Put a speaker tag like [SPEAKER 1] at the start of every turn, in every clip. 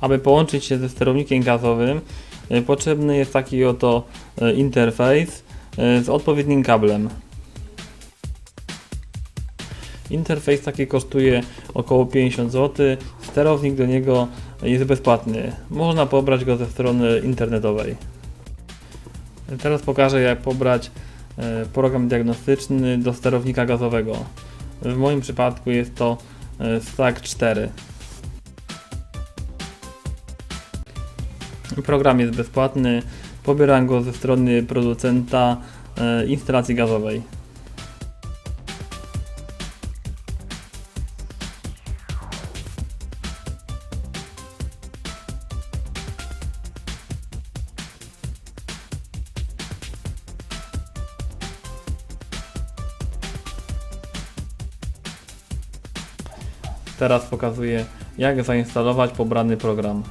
[SPEAKER 1] Aby połączyć się ze sterownikiem gazowym, e, potrzebny jest taki oto e, interfejs e, z odpowiednim kablem. Interfejs taki kosztuje około 50 zł. Sterownik do niego jest bezpłatny. Można pobrać go ze strony internetowej. Teraz pokażę jak pobrać program diagnostyczny do sterownika gazowego. W moim przypadku jest to Stack 4. Program jest bezpłatny. Pobieram go ze strony producenta e, instalacji gazowej. Teraz pokazuję jak zainstalować pobrany program.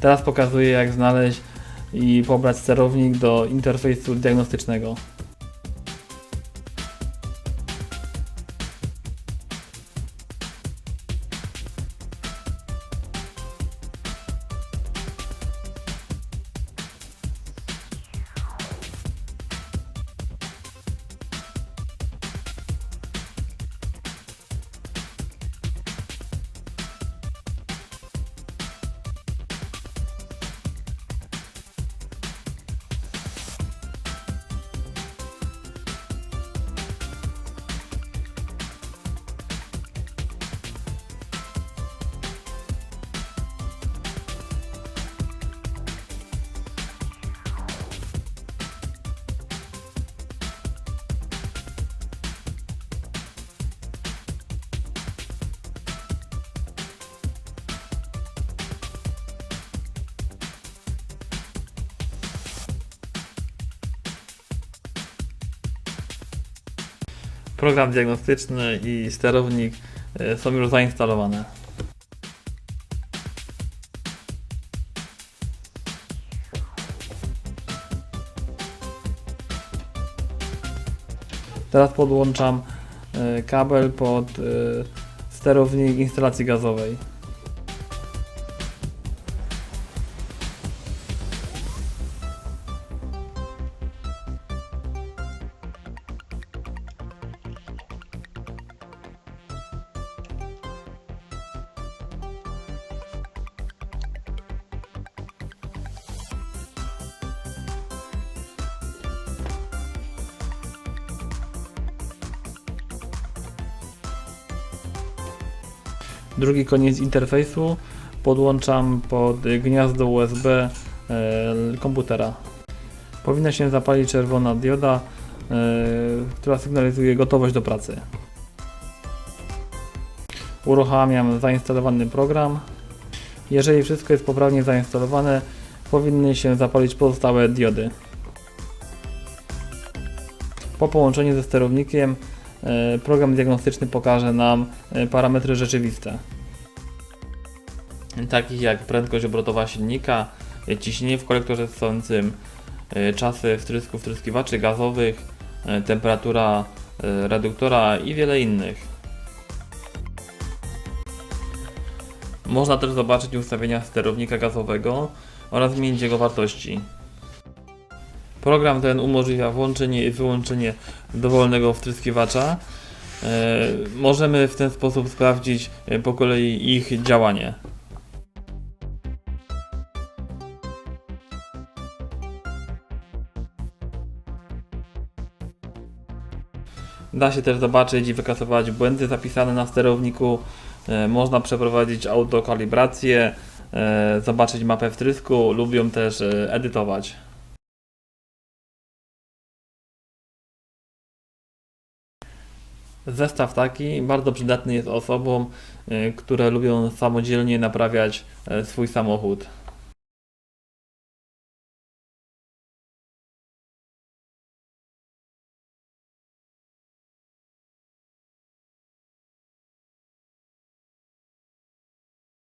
[SPEAKER 1] Teraz pokazuję jak znaleźć i pobrać sterownik do interfejsu diagnostycznego. Program diagnostyczny i sterownik e, są już zainstalowane. Teraz podłączam e, kabel pod e, sterownik instalacji gazowej. Drugi koniec interfejsu podłączam pod gniazdo USB e, komputera. Powinna się zapalić czerwona dioda, e, która sygnalizuje gotowość do pracy. Uruchamiam zainstalowany program. Jeżeli wszystko jest poprawnie zainstalowane, powinny się zapalić pozostałe diody. Po połączeniu ze sterownikiem program diagnostyczny pokaże nam e, parametry rzeczywiste. Takich jak prędkość obrotowa silnika, e, ciśnienie w kolektorze ssącym, e, czasy wtrysku wtryskiwaczy gazowych, e, temperatura e, reduktora i wiele innych. Można też zobaczyć ustawienia sterownika gazowego oraz zmienić jego wartości. Program ten umożliwia włączenie i wyłączenie dowolnego wtryskiwacza. E, Możemy w ten sposób sprawdzić e, po kolei ich działanie. Da się też zobaczyć i wykasować błędy zapisane na sterowniku. E, Można przeprowadzić autokalibrację, zobaczyć mapę wtrysku, lubią też e, edytować. Zestaw taki bardzo przydatny jest osobom, e, które lubią samodzielnie naprawiać e, swój samochód.